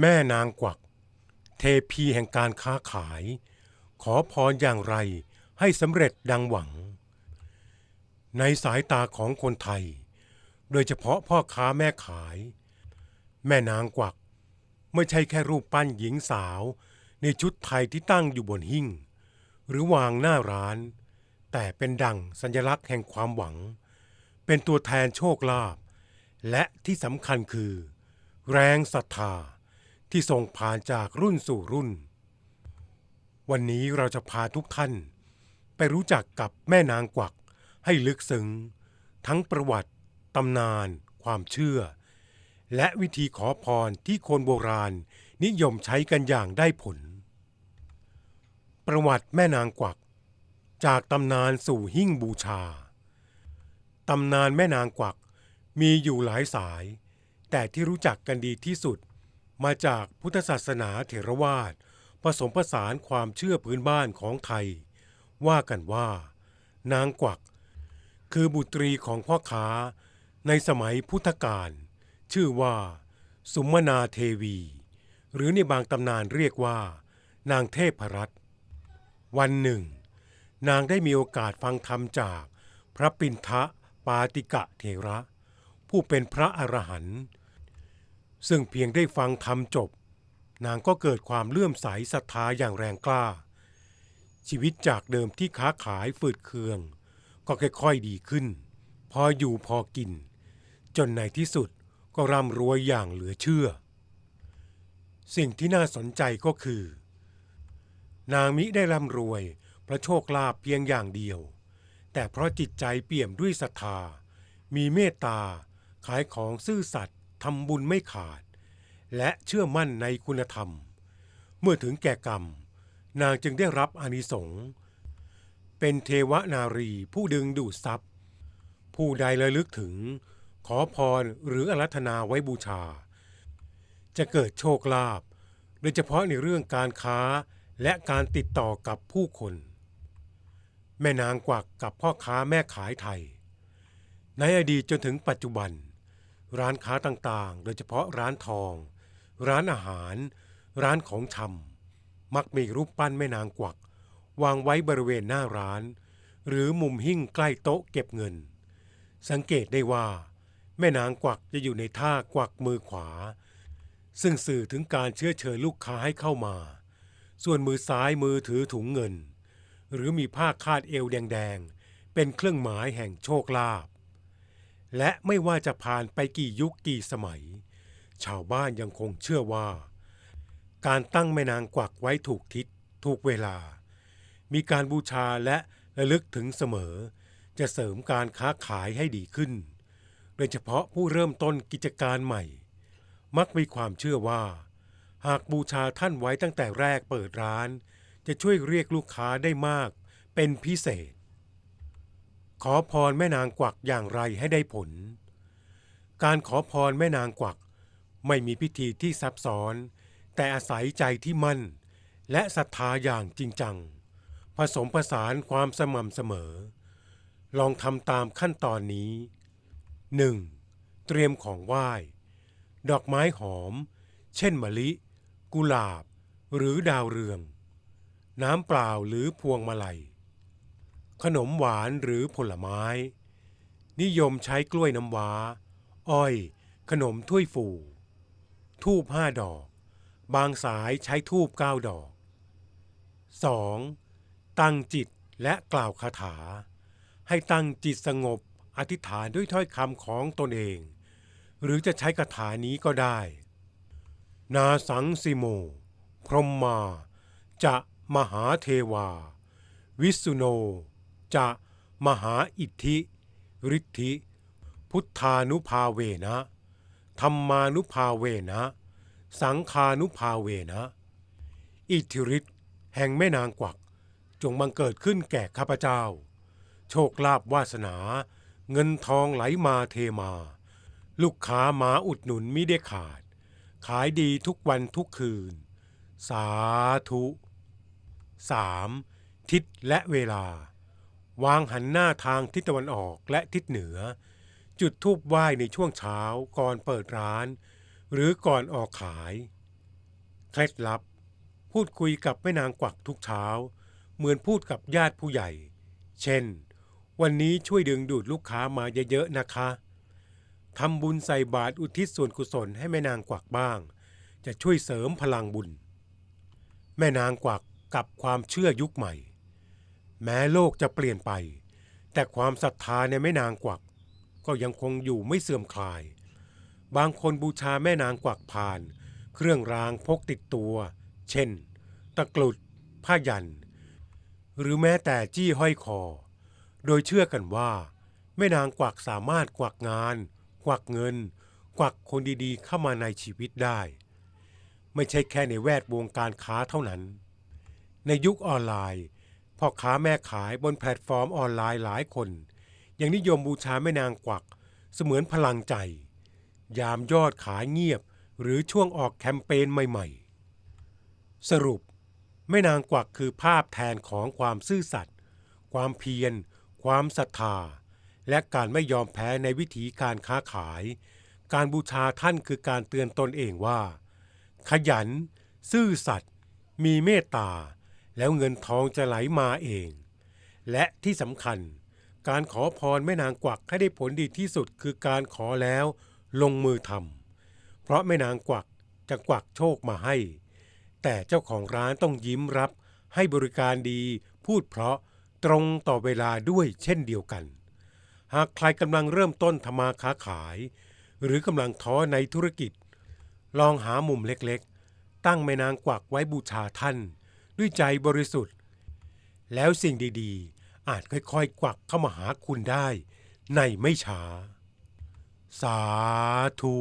แม่นางกวัก เทพีแห่งการค้าขาย ขอพรอย่างไรให้สำเร็จดังหวัง ในสายตาของคนไทย โดยเฉพาะพ่อค้าแม่ขาย แม่นางกวัก ไม่ใช่แค่รูปปั้นหญิงสาว ในชุดไทยที่ตั้งอยู่บนหิ้ง หรือวางหน้าร้าน แต่เป็นดังสัญลักษณ์แห่งความหวัง เป็นตัวแทนโชคลาภและที่สำคัญคือ แรงศรัทธา ที่ส่งผ่านจากรุ่นสู่รุ่น วันนี้เราจะพาทุกท่าน ไปรู้จักกับแม่นางกวักให้ลึกซึ้ง ทั้งประวัติ ตำนาน ความเชื่อ และวิธีขอพรที่คนโบราณนิยมใช้กันอย่างได้ผล ประวัติแม่นางกวัก จากตำนานสู่หิ้งบูชา ตำนานแม่นางกวักมีอยู่หลายสาย แต่ที่รู้จักกันดีที่สุด มาจากพุทธศาสนาเถรวาทผสมผสานความเชื่อพื้นบ้านของไทย ว่ากันว่า นางกวัก คือบุตรีของพ่อค้าในสมัยพุทธกาลชื่อว่า สุมนาเทวี หรือในบางตำนานเรียกว่า นางเทพรัตน์วันหนึ่ง นางได้มีโอกาสฟังธรรมจากพระปินทะปาติกะเถระ ผู้เป็นพระอรหันต์ ซึ่งเพียงได้ฟังธรรมจบ นางก็เกิดความเลื่อมใสศรัทธาอย่างแรงกล้า ชีวิตจากเดิมที่ค้าขายฝืดเคือง ก็ค่อยๆดีขึ้น พออยู่พอกิน จนในที่สุดก็ร่ำรวยอย่างเหลือเชื่อ สิ่งที่น่าสนใจก็คือ นางมิได้ร่ำรวยเพราะโชคลาภเพียงอย่างเดียว แต่เพราะจิตใจเปี่ยมด้วยศรัทธา มีเมตตา ขายของซื่อสัตย์ ทำบุญไม่ขาด และเชื่อมั่นในคุณธรรม เมื่อถึงแก่กรรม นางจึงได้รับอานิสงส์เป็นเทวนารีผู้ดึงดูดทรัพย์ ผู้ใดระลึกถึง ขอพรหรืออารัธนาไว้บูชา จะเกิดโชคลาภโดยเฉพาะในเรื่องการค้าและการติดต่อกับผู้คน แม่นางกวักกับพ่อค้าแม่ขายไทย ในอดีตจนถึงปัจจุบัน ร้านค้าต่างๆ โดยเฉพาะร้านทอง ร้านอาหาร ร้านของชำมักมีรูปปั้นแม่นางกวัก วางไว้บริเวณหน้าร้าน หรือมุมหิ้งใกล้โต๊ะเก็บเงิน สังเกตได้ว่า แม่นางกวักจะอยู่ในท่ากวักมือขวา ซึ่งสื่อถึงการเชื้อเชิญลูกค้าให้เข้ามา ส่วนมือซ้ายมือถือถุงเงิน หรือมีผ้าคาดเอวแดงๆเป็นเครื่องหมายแห่งโชคลาภ และไม่ว่าจะผ่านไปกี่ยุคกี่สมัย ชาวบ้านยังคงเชื่อว่า การตั้งแม่นางกวักไว้ถูกทิศถูกเวลา มีการบูชาและระลึกถึงเสมอ จะเสริมการค้าขายให้ดีขึ้น โดยเฉพาะผู้เริ่มต้นกิจการใหม่ มักมีความเชื่อว่า หากบูชาท่านไว้ตั้งแต่แรกเปิดร้าน จะช่วยเรียกลูกค้าได้มากเป็นพิเศษ ขอพรแม่นางกวักอย่างไรให้ได้ผล การขอพรแม่นางกวัก ไม่มีพิธีที่ซับซ้อน แต่อาศัยใจที่มั่น และศรัทธาอย่างจริงจัง ผสมผสานความสม่ำเสมอ ลองทำตามขั้นตอนนี้ 1. เตรียมของไหว้ ดอกไม้หอม เช่นมะลิ กุหลาบ หรือดาวเรือง น้ำเปล่าหรือพวงมาลัย ขนมหวานหรือผลไม้ นิยมใช้กล้วยน้ำว้า อ้อย ขนมถ้วยฟูทูบห้าดอก บางสายใช้ทูบเก้าดอก 2. ตั้งจิตและกล่าวคาถา ให้ตั้งจิตสงบอธิษฐานด้วยถ้อยคำของตนเอง หรือจะใช้คาถานี้ก็ได้ นาสังสิโม พรหมมา จะมหาเทวา วิสุโน จะมหาอิทธิฤทธิพุทธานุภาเวนะธรรมานุภาเวนะ สังคานุภาเวนะ อิทธิฤทธิแห่งแม่นางกวัก จงบังเกิดขึ้นแก่ข้าพเจ้า โชคลาภวาสนา เงินทองไหลมาเทมา ลูกค้ามาอุดหนุนมิได้ขาด ขายดีทุกวันทุกคืน สาธุ 3. ทิศและเวลา วางหันหน้าทางทิศตะวันออกและทิศเหนือ จุดทูบไหว้ในช่วงเช้าก่อนเปิดร้าน หรือก่อนออกขาย เคล็ดลับ พูดคุยกับแม่นางกวักทุกเช้า เหมือนพูดกับญาติผู้ใหญ่ เช่น วันนี้ช่วยดึงดูดลูกค้ามาเยอะๆนะคะทำบุญใส่บาตรอุทิศส่วนกุศลให้แม่นางกวักบ้าง จะช่วยเสริมพลังบุญ แม่นางกวักกับความเชื่อยุคใหม่ แม้โลกจะเปลี่ยนไป แต่ความศรัทธาในแม่นางกวัก ก็ยังคงอยู่ไม่เสื่อมคลาย บางคนบูชาแม่นางกวักผ่าน เครื่องรางพกติดตัว เช่น ตะกรุด ผ้ายัน หรือแม้แต่จี้ห้อยคอ โดยเชื่อกันว่า แม่นางกวักสามารถกวักงาน กวักเงิน กวักคนดีๆ เข้ามาในชีวิตได้ ไม่ใช่แค่ในแวดวงการค้าเท่านั้น ในยุคออนไลน์ พ่อค้าแม่ขายบนแพลตฟอร์มออนไลน์หลายคน ยังนิยมบูชาแม่นางกวัก เสมือนพลังใจ ยามยอดขายเงียบหรือช่วงออกแคมเปญใหม่ๆ สรุป แม่นางกวักคือภาพแทนของความซื่อสัตย์ความเพียร ความศรัทธา และการไม่ยอมแพ้ในวิถีการค้าขาย การบูชาท่านคือการเตือนตนเองว่า ขยัน ซื่อสัตย์มีเมตตา แล้วเงินทองจะไหลมาเอง และที่สำคัญ การขอพรแม่นางกวักให้ได้ผลดีที่สุดคือการขอแล้วลงมือทำเพราะแม่นางกวักจะกวักโชคมาให้ แต่เจ้าของร้านต้องยิ้มรับ ให้บริการดี พูดเพราะตรงต่อเวลาด้วยเช่นเดียวกัน หากใครกำลังเริ่มต้นทำมาค้าขาย หรือกำลังท้อในธุรกิจ ลองหามุมเล็กๆ ตั้งแม่นางกวักไว้บูชาท่าน ด้วยใจบริสุทธิ์ แล้วสิ่งดีๆ อาจค่อยๆ กวักเข้ามาหาคุณได้ ในไม่ช้า สาธุ